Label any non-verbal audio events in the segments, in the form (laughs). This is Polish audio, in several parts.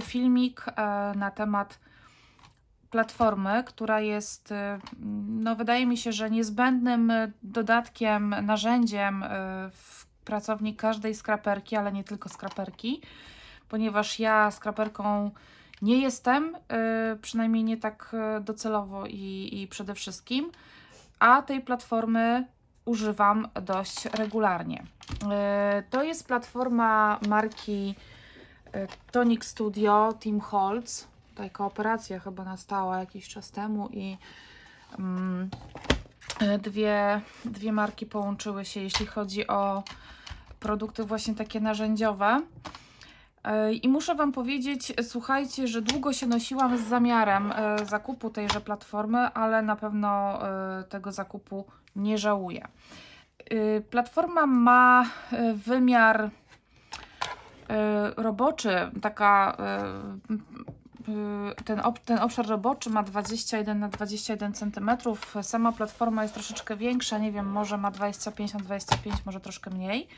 filmik e, na temat platformy, która jest, e, no wydaje mi się, że niezbędnym dodatkiem, narzędziem e, w pracowni każdej skraperki, ale nie tylko skraperki, ponieważ ja skraperką nie jestem, przynajmniej nie tak docelowo i, i przede wszystkim, a tej platformy używam dość regularnie. To jest platforma marki Tonic Studio Team Holtz. Tutaj kooperacja chyba nastała jakiś czas temu i mm, dwie, dwie marki połączyły się, jeśli chodzi o produkty właśnie takie narzędziowe. I muszę Wam powiedzieć, słuchajcie, że długo się nosiłam z zamiarem e, zakupu tejże platformy, ale na pewno e, tego zakupu nie żałuję. E, Platforma ma wymiar roboczy, taka e, e, ten, ob, ten obszar roboczy ma 21 na 21 cm. Sama platforma jest troszeczkę większa, nie wiem, może ma 25 na 25, może troszkę mniej.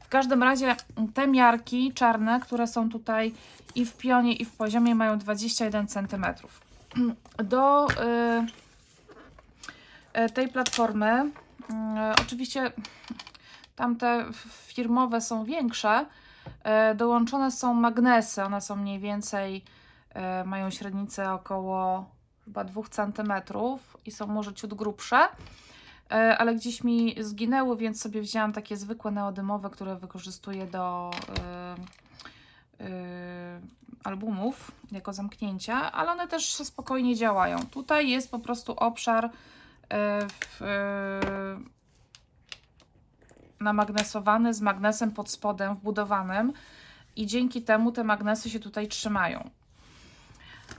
W każdym razie te miarki czarne, które są tutaj i w pionie, i w poziomie, mają 21 cm. (clears throat) Do y, tej platformy, y, oczywiście tamte firmowe są większe, dołączone są magnesy. One są mniej więcej, y, mają średnicę około chyba 2 cm i są może ciut grubsze e, ale gdzieś mi zginęły, więc sobie wzięłam takie zwykłe neodymowe, które wykorzystuję do albumów jako zamknięcia, ale one też spokojnie działają. Tutaj jest po prostu obszar w, namagnesowany z magnesem pod spodem wbudowanym i dzięki temu te magnesy się tutaj trzymają.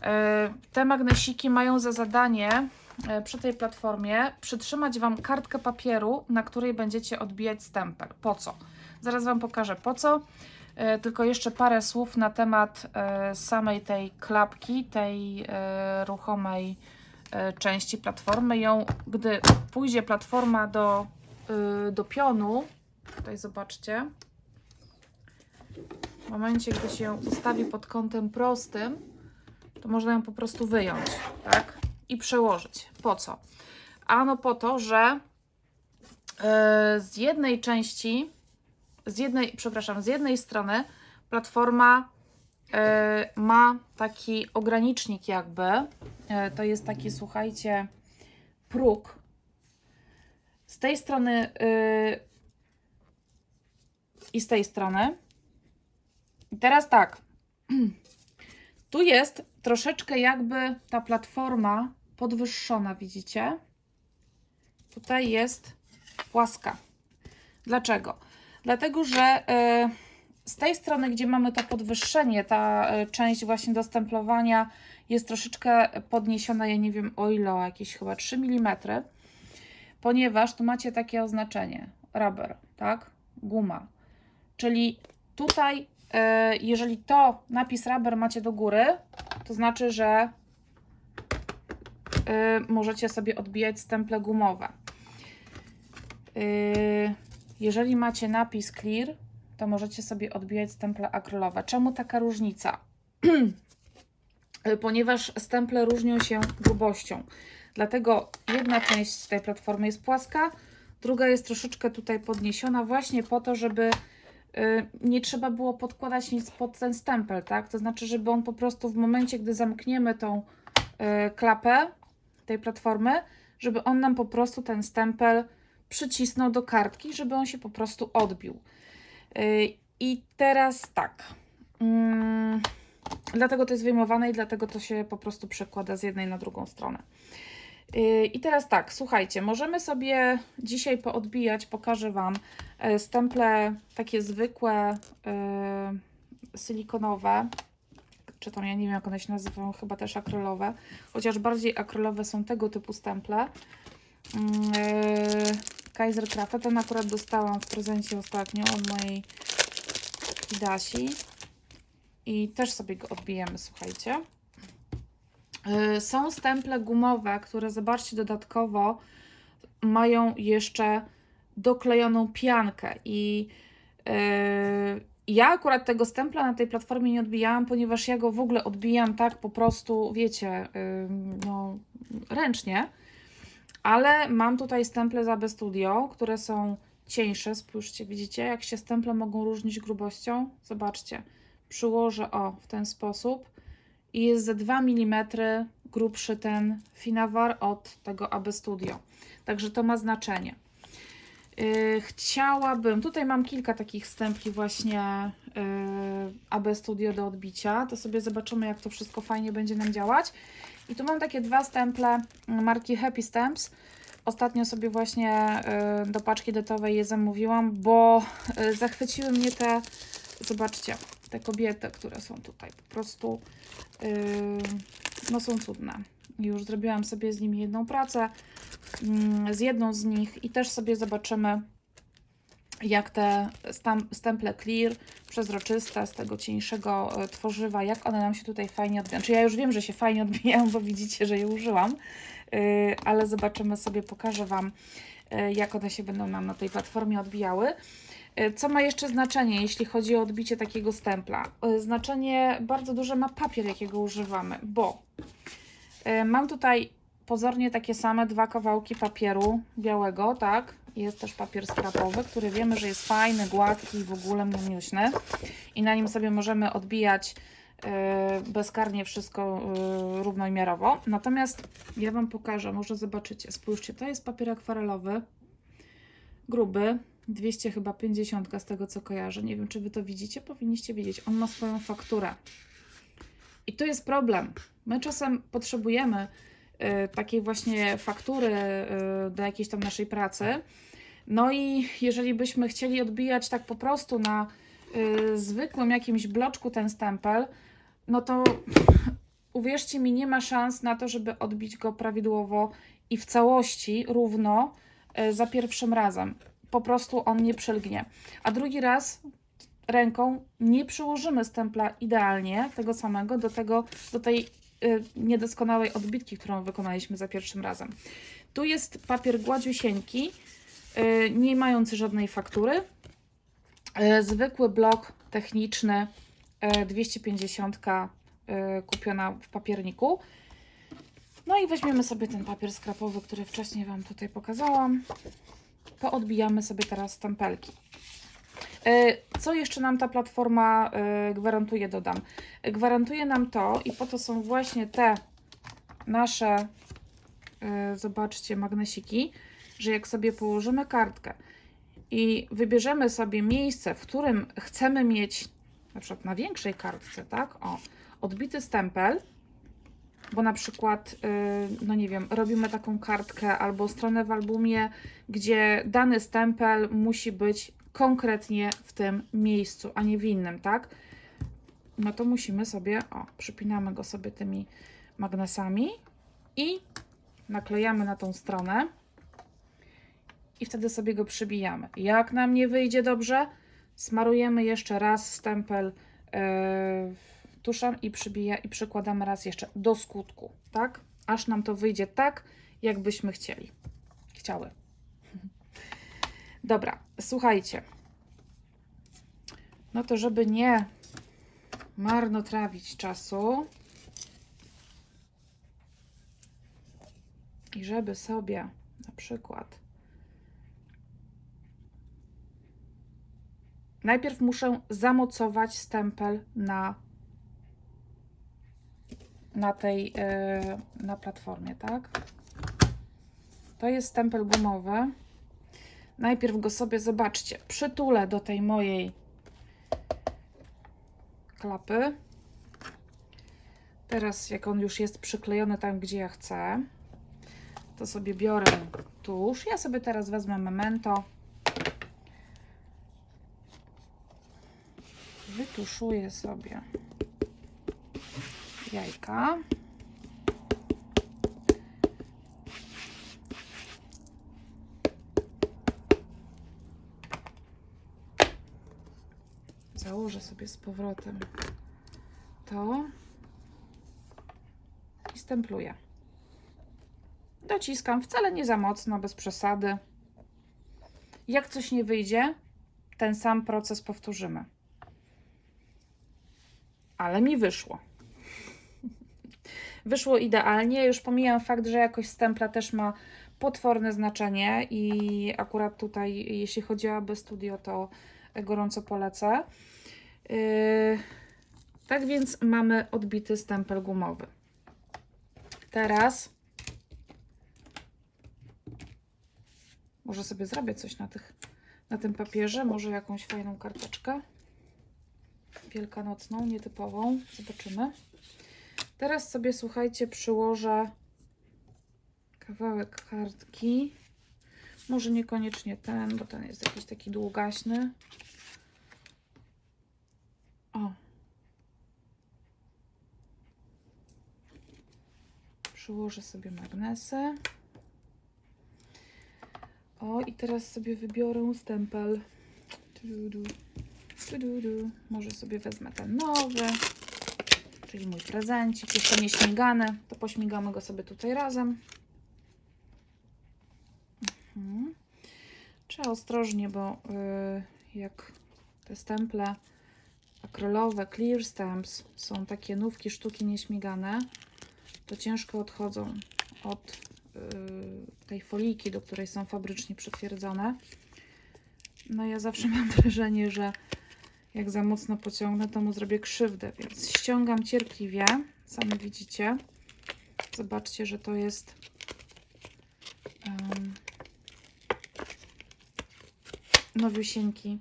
E, Te magnesiki mają za zadanie e, przy tej platformie przytrzymać Wam kartkę papieru, na której będziecie odbijać stempel. Po co? Zaraz Wam pokażę po co. E, Tylko jeszcze parę słów na temat samej tej klapki, tej ruchomej części platformy. Ją, gdy pójdzie platforma do, do pionu, tutaj zobaczcie, w momencie, gdy się ustawi pod kątem prostym, to można ją po prostu wyjąć, tak? I przełożyć. Po co? Ano po to, że e, z jednej części, z jednej, przepraszam, z jednej strony platforma e, ma taki ogranicznik jakby, to jest taki, słuchajcie, próg. Z tej strony e, i z tej strony. I teraz tak. (clears throat) Tu jest troszeczkę jakby ta platforma podwyższona, widzicie? Tutaj jest płaska. Dlaczego? Dlatego, że y, z tej strony, gdzie mamy to podwyższenie, ta y, część właśnie do stemplowania jest troszeczkę podniesiona, ja nie wiem o ile, o jakieś chyba 3 mm, ponieważ tu macie takie oznaczenie, rubber, tak? Guma. Czyli tutaj E, jeżeli to napis rubber macie do góry, to znaczy, że e, możecie sobie odbijać stemple gumowe. E, Jeżeli macie napis clear, to możecie sobie odbijać stemple akrylowe. Czemu taka różnica? (clears throat) Ponieważ stemple różnią się grubością. Dlatego jedna część tej platformy jest płaska, druga jest troszeczkę tutaj podniesiona właśnie po to, żeby y, nie trzeba było podkładać nic pod ten stempel, tak? To znaczy, żeby on po prostu w momencie, gdy zamkniemy tą y, klapę tej platformy, żeby on nam po prostu ten stempel przycisnął do kartki, żeby on się po prostu odbił. Y, I teraz tak. Mm, dlatego to jest wyjmowane i dlatego to się po prostu przekłada z jednej na drugą stronę. Yy, I teraz tak, słuchajcie, możemy sobie dzisiaj poodbijać, pokażę Wam e, stemple takie zwykłe, e, silikonowe, czy tam ja nie wiem jak one się nazywają, chyba też akrylowe, chociaż bardziej akrylowe są tego typu stemple. Mm, e, Kaiser Craft, ten akurat dostałam w prezencie ostatnio od mojej Dasi i też sobie go odbijemy, słuchajcie. Y, Są stemple gumowe, które zobaczcie dodatkowo mają jeszcze doklejoną piankę i yy, Ja akurat tego stempla na tej platformie nie odbijałam, ponieważ ja go w ogóle odbijam tak po prostu, wiecie, ym, no, ręcznie. Ale mam tutaj stemple z AB Studio, które są cieńsze. Spójrzcie, widzicie, jak się stemple mogą różnić grubością? Zobaczcie. Przyłożę o w ten sposób i jest ze 2 mm grubszy ten Finawar od tego AB Studio. Także to ma znaczenie. Yy, chciałabym, tutaj mam kilka takich stempli właśnie yy, AB Studio do odbicia, to sobie zobaczymy jak to wszystko fajnie będzie nam działać. I tu mam takie dwa stemple marki Happy Stamps. Ostatnio sobie właśnie yy, do paczki detowej je zamówiłam, bo zachwyciły mnie te, zobaczcie, te kobiety, które są tutaj, po prostu yy, no są cudne. Już zrobiłam sobie z nimi jedną pracę, mm, z jedną z nich i też sobie zobaczymy, jak te stemple clear, przezroczyste, z tego cieńszego e, tworzywa, jak one nam się tutaj fajnie odbijają. Czy ja już wiem, że się fajnie odbijają, bo widzicie, że je użyłam, yy, ale zobaczymy sobie, pokażę Wam, yy, jak one się będą nam na tej platformie odbijały. Yy, Co ma jeszcze znaczenie, jeśli chodzi o odbicie takiego stempla? Yy, Znaczenie bardzo duże ma papier, jakiego używamy, bo yy, mam tutaj pozornie takie same dwa kawałki papieru białego, tak? Jest też papier skrapowy, który wiemy, że jest fajny, gładki i w ogóle miuśny. I na nim sobie możemy odbijać bezkarnie wszystko równomiarowo. Natomiast ja Wam pokażę, może zobaczycie. Spójrzcie, to jest papier akwarelowy, gruby, 200 chyba 50 z tego co kojarzę. Nie wiem, czy Wy to widzicie, powinniście wiedzieć. On ma swoją fakturę. I to jest problem. My czasem potrzebujemy y, takiej właśnie faktury y, do jakiejś tam naszej pracy. No i jeżeli byśmy chcieli odbijać tak po prostu na y, zwykłym jakimś bloczku ten stempel, no to uwierzcie mi, nie ma szans na to, żeby odbić go prawidłowo i w całości równo y, za pierwszym razem. Po prostu on nie przelgnie. A drugi raz ręką nie przyłożymy stempla idealnie tego samego do, tego, do tej y, niedoskonałej odbitki, którą wykonaliśmy za pierwszym razem. Tu jest papier gładziusieńki, y, nie mający żadnej faktury. Y, zwykły blok techniczny, y, 250 y, kupiona w papierniku. No i weźmiemy sobie ten papier skrapowy, który wcześniej Wam tutaj pokazałam. Poodbijamy sobie teraz stempelki. Y, Co jeszcze nam ta platforma y, gwarantuje, dodam. Gwarantuje nam to, i po to są właśnie te nasze, y, zobaczcie, magnesiki, że jak sobie położymy kartkę i wybierzemy sobie miejsce, w którym chcemy mieć, na przykład na większej kartce, tak? O, odbity stempel, bo na przykład, y, no nie wiem, robimy taką kartkę albo stronę w albumie, gdzie dany stempel musi być konkretnie w tym miejscu, a nie w innym, tak? No to musimy sobie, o, przypinamy go sobie tymi magnesami i naklejamy na tą stronę i wtedy sobie go przybijamy. Jak nam nie wyjdzie dobrze, smarujemy jeszcze raz stempel yy, tuszem i, przybija, i przykładamy raz jeszcze do skutku, tak? Aż nam to wyjdzie tak, jakbyśmy chcieli. Chciały. Dobra, słuchajcie. No to żeby nie marnotrawić czasu i żeby sobie na przykład najpierw muszę zamocować stempel na na tej yy, na platformie, tak? To jest stempel gumowy. Najpierw go sobie zobaczcie, przytulę do tej mojej klapy. Teraz, jak on już jest przyklejony tam, gdzie ja chcę, to sobie biorę tusz. Ja sobie teraz wezmę memento. Wytuszuję sobie jajka. Założę sobie z powrotem to i stempluję. Dociskam wcale nie za mocno, bez przesady. Jak coś nie wyjdzie, ten sam proces powtórzymy. ale mi wyszło. Wyszło idealnie. Już pomijam fakt, że jakość stempla też ma potworne znaczenie i akurat tutaj, jeśli chodzi o AB Studio, to gorąco polecę. Yy, tak więc mamy odbity stempel gumowy. Teraz może sobie zrobię coś na, tych, na tym papierze, może jakąś fajną karteczkę wielkanocną, nietypową. Zobaczymy. Teraz sobie, słuchajcie, przyłożę kawałek kartki. Może niekoniecznie ten, bo ten jest jakiś taki długaśny. O. Przyłożę sobie magnesy. O, i teraz sobie wybiorę stempel. Tududu. Tududu. Może sobie wezmę ten nowy, czyli mój prezencik. Jeszcze nie śmigany, to pośmigamy go sobie tutaj razem. Mhm. Trzeba ostrożnie, bo yy, jak te stemple akrylowe, clear stamps są takie nówki sztuki nieśmigane, to ciężko odchodzą od yy, tej foliki, do której są fabrycznie przytwierdzone. No ja zawsze mam (laughs) wrażenie, że jak za mocno pociągnę, to mu zrobię krzywdę, więc ściągam cierpliwie. Sami widzicie. Zobaczcie, że to jest um, nowiusieńki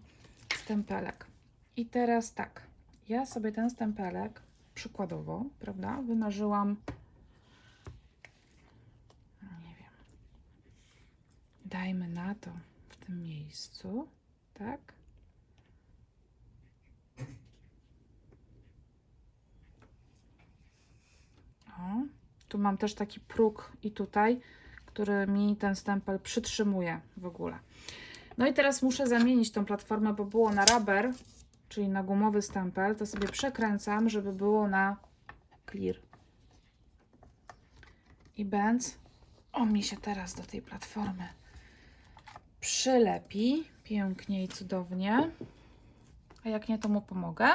stempelek. I teraz tak, ja sobie ten stempelek przykładowo, prawda, wymarzyłam nie wiem, dajmy na to w tym miejscu, tak? O, tu mam też taki próg i tutaj, który mi ten stempel przytrzymuje w ogóle. No i teraz muszę zamienić tą platformę, bo było na rubber, czyli na gumowy stempel, to sobie przekręcam, żeby było na clear. I bęc, on mi się teraz do tej platformy przylepi pięknie i cudownie. A jak nie, to mu pomogę.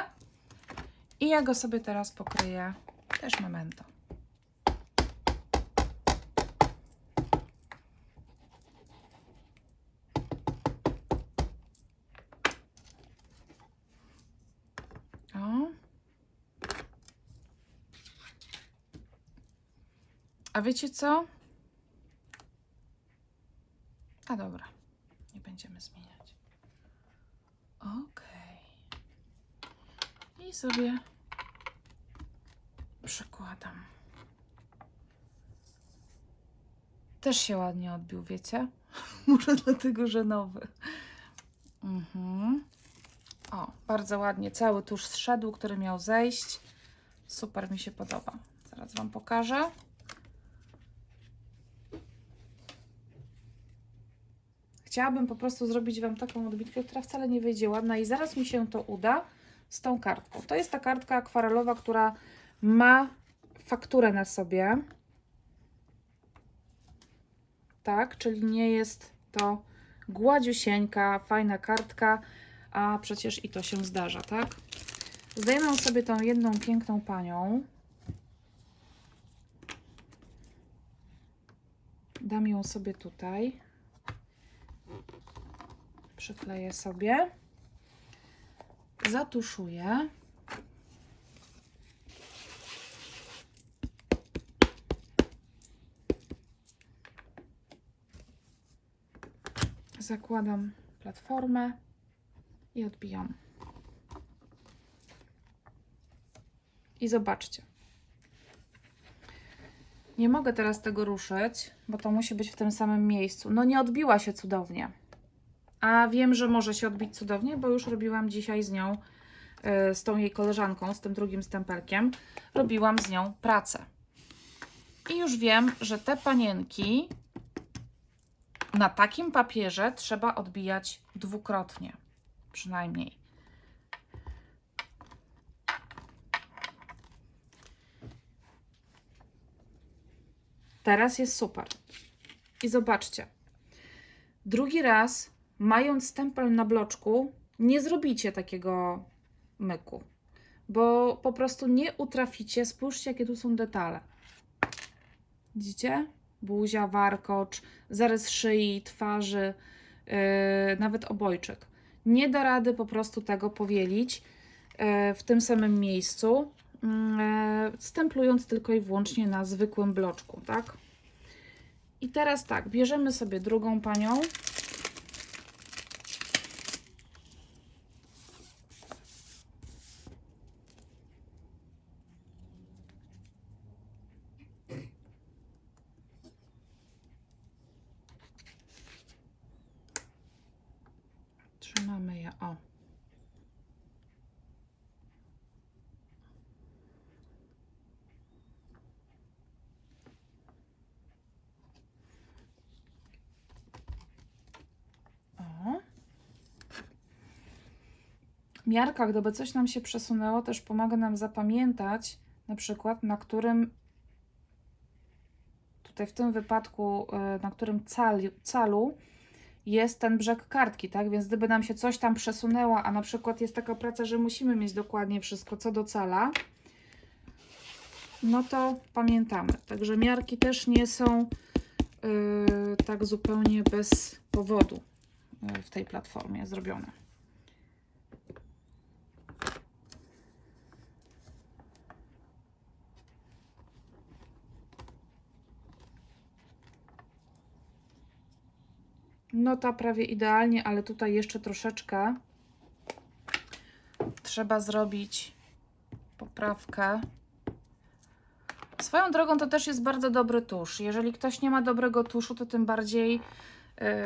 I ja go sobie teraz pokryję też memento. O. A wiecie co? A dobra, nie będziemy zmieniać. Ok. I sobie przykładam. Też się ładnie odbił, wiecie? (laughs) Może dlatego, że nowy. Mhm. O, bardzo ładnie. Cały tuż zszedł, który miał zejść. Super mi się podoba. Zaraz Wam pokażę. Chciałabym po prostu zrobić Wam taką odbitkę, która wcale nie wyjdzie ładna i zaraz mi się to uda z tą kartką. To jest ta kartka akwarelowa, która ma fakturę na sobie. Tak, czyli nie jest to gładziusieńka, fajna kartka, a przecież i to się zdarza, tak? Zdejmę sobie tą jedną piękną panią. Dam ją sobie tutaj. Przykleję sobie. Zatuszuję. Zakładam platformę i odbijam. I zobaczcie. Nie mogę teraz tego ruszyć, bo to musi być w tym samym miejscu. No nie odbiła się cudownie. A wiem, że może się odbić cudownie, bo już robiłam dzisiaj z nią, yy, z tą jej koleżanką, z tym drugim stempelkiem, robiłam z nią pracę. I już wiem, że te panienki na takim papierze trzeba odbijać dwukrotnie, przynajmniej. Teraz jest super. I zobaczcie. Drugi raz, mając stempel na bloczku, nie zrobicie takiego myku. bo po prostu nie utraficie. Spójrzcie, jakie tu są detale. Widzicie? Buzia, warkocz, zarys szyi, twarzy, yy, nawet obojczyk. Nie da rady po prostu tego powielić yy, w tym samym miejscu, yy, stemplując tylko i wyłącznie na zwykłym bloczku, tak? I teraz tak, bierzemy sobie drugą panią. Trzymamy je, o. O. Miarka, gdyby coś nam się przesunęło, też pomaga nam zapamiętać, na przykład, na którym tutaj w tym wypadku, y, na którym calu jest ten brzeg kartki, tak? Więc gdyby nam się coś tam przesunęło, a na przykład jest taka praca, że musimy mieć dokładnie wszystko co do cala, no to pamiętamy. Także miarki też nie są yy, tak zupełnie bez powodu yy, w tej platformie zrobione. No ta prawie idealnie, ale tutaj jeszcze troszeczkę trzeba zrobić poprawkę. Swoją drogą to też jest bardzo dobry tusz. Jeżeli ktoś nie ma dobrego tuszu, to tym bardziej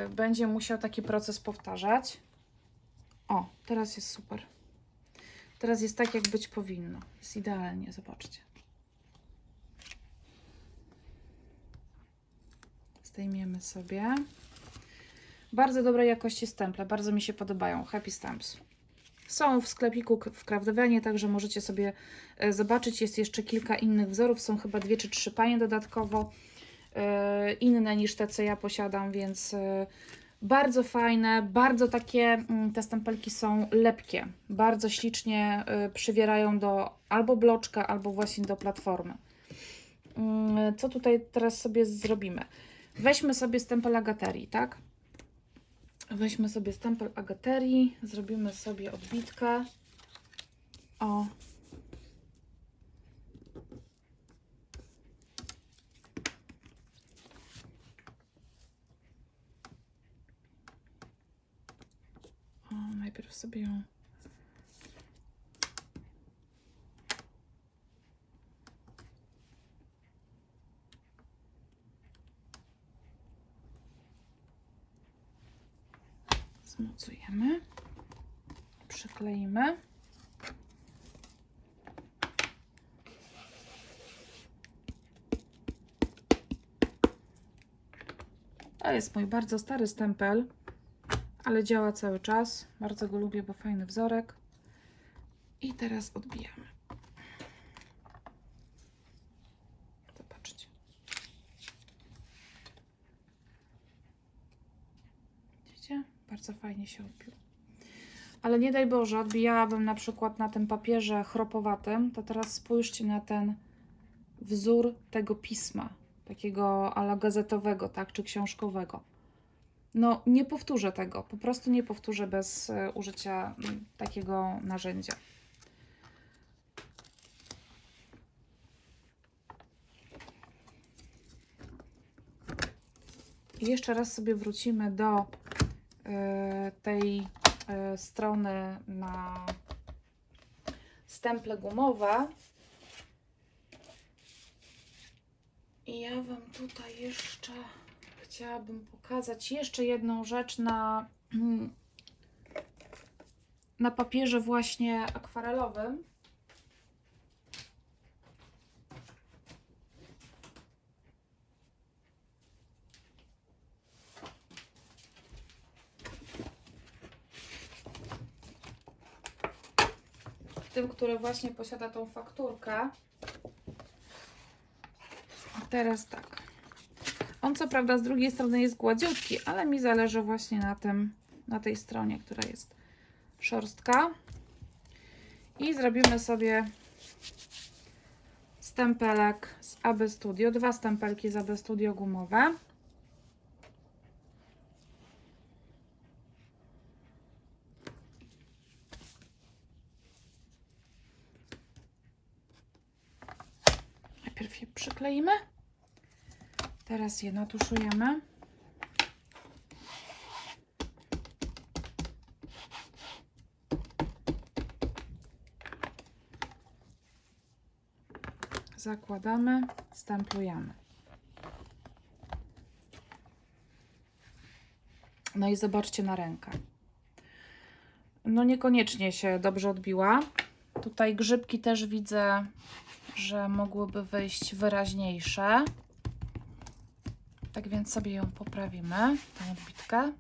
y, będzie musiał taki proces powtarzać. O, teraz jest super. Teraz jest tak, jak być powinno. Jest idealnie, zobaczcie. Zdejmiemy sobie. Bardzo dobrej jakości stemple, bardzo mi się podobają. Happy Stamps. Są w sklepiku w Craftowanie, także możecie sobie e, zobaczyć. Jest jeszcze kilka innych wzorów. Są chyba dwie czy trzy panie dodatkowo. e, Inne niż te, co ja posiadam, więc e, bardzo fajne. Bardzo takie, mm, te stempelki są lepkie. Bardzo ślicznie przywierają do albo bloczka, albo właśnie do platformy. Mm, Co tutaj teraz sobie zrobimy? Weźmy sobie stempel agaterii, tak? Weźmy sobie stempel agaterii, zrobimy sobie odbitkę. O. O, najpierw sobie ją zmocujemy, przykleimy. To jest mój bardzo stary stempel, ale działa cały czas. Bardzo go lubię, bo fajny wzorek. I teraz odbijamy. Zobaczcie. Widzicie? Bardzo fajnie się odbił. Ale nie daj Boże, odbijałabym na przykład na tym papierze chropowatym, to teraz spójrzcie na ten wzór tego pisma, takiego ala gazetowego, tak, czy książkowego. No, nie powtórzę tego, po prostu nie powtórzę bez e, użycia mm, takiego narzędzia. I jeszcze raz sobie wrócimy do tej e, strony na stemple gumowe. I ja Wam tutaj jeszcze chciałabym pokazać jeszcze jedną rzecz na, (clears throat) na papierze właśnie akwarelowym. Tym, który właśnie posiada tą fakturkę. Teraz tak. On co prawda z drugiej strony jest gładziutki, ale mi zależy właśnie na tym, na tej stronie, która jest szorstka. I zrobimy sobie stempelek z AB Studio, dwa stempelki z AB Studio gumowe. Przykleimy. Teraz je natuszujemy. Zakładamy, stemplujemy. No i zobaczcie na rękę. No niekoniecznie się dobrze odbiła. Tutaj grzybki też widzę, że mogłyby wyjść wyraźniejsze. Tak więc sobie ją poprawimy, tę odbitkę.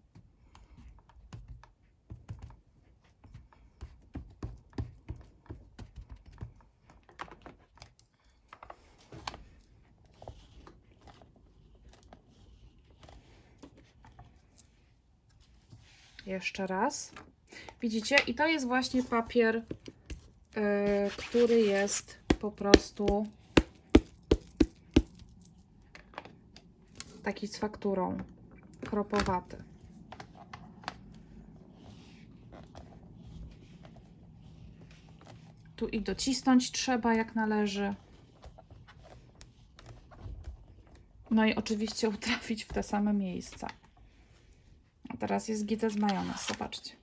Jeszcze raz. Widzicie? I to jest właśnie papier, yy, który jest po prostu taki z fakturą kropowaty. Tu i docisnąć trzeba jak należy. No i oczywiście (laughs) utrafić w te same miejsca. A teraz jest gita z majonez, zobaczcie.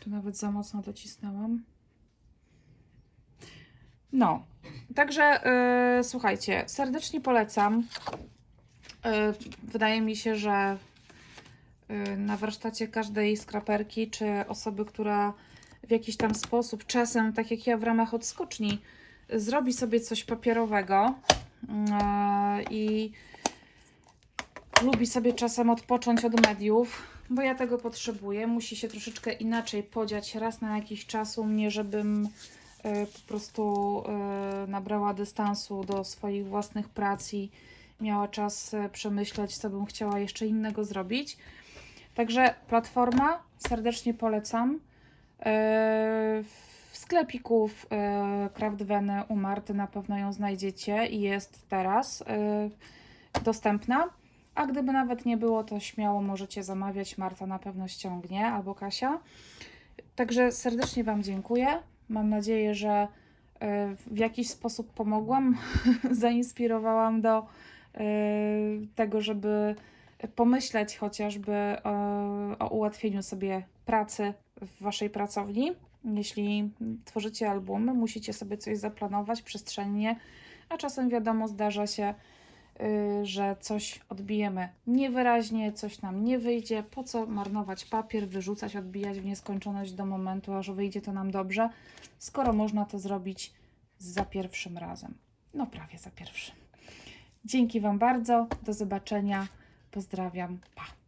Tu nawet za mocno docisnęłam. No, także yy, słuchajcie, serdecznie polecam. Yy, wydaje mi się, że yy, na warsztacie każdej skraperki, czy osoby, która w jakiś tam sposób, czasem, tak jak ja w ramach odskoczni, zrobi sobie coś papierowego yy, i lubi sobie czasem odpocząć od mediów, bo ja tego potrzebuję. Musi się troszeczkę inaczej podziać raz na jakiś czas u mnie, żebym y, po prostu y, nabrała dystansu do swoich własnych prac i miała czas y, przemyśleć, co bym chciała jeszcze innego zrobić. Także platforma serdecznie polecam. W sklepiku w, y, Craftweny u Marty na pewno ją znajdziecie i jest teraz dostępna. A gdyby nawet nie było, to śmiało możecie zamawiać. Marta na pewno ściągnie albo Kasia. Także serdecznie Wam dziękuję. Mam nadzieję, że y, w jakiś sposób pomogłam, (laughs) zainspirowałam do y, tego, żeby pomyśleć chociażby o, o ułatwieniu sobie pracy w Waszej pracowni. Jeśli tworzycie albumy, musicie sobie coś zaplanować przestrzennie, a czasem wiadomo, zdarza się, że coś odbijemy niewyraźnie, coś nam nie wyjdzie. Po co marnować papier, wyrzucać, odbijać w nieskończoność do momentu, aż wyjdzie to nam dobrze, skoro można to zrobić za pierwszym razem. No, prawie za pierwszym. Dzięki Wam bardzo. Do zobaczenia. Pozdrawiam. Pa.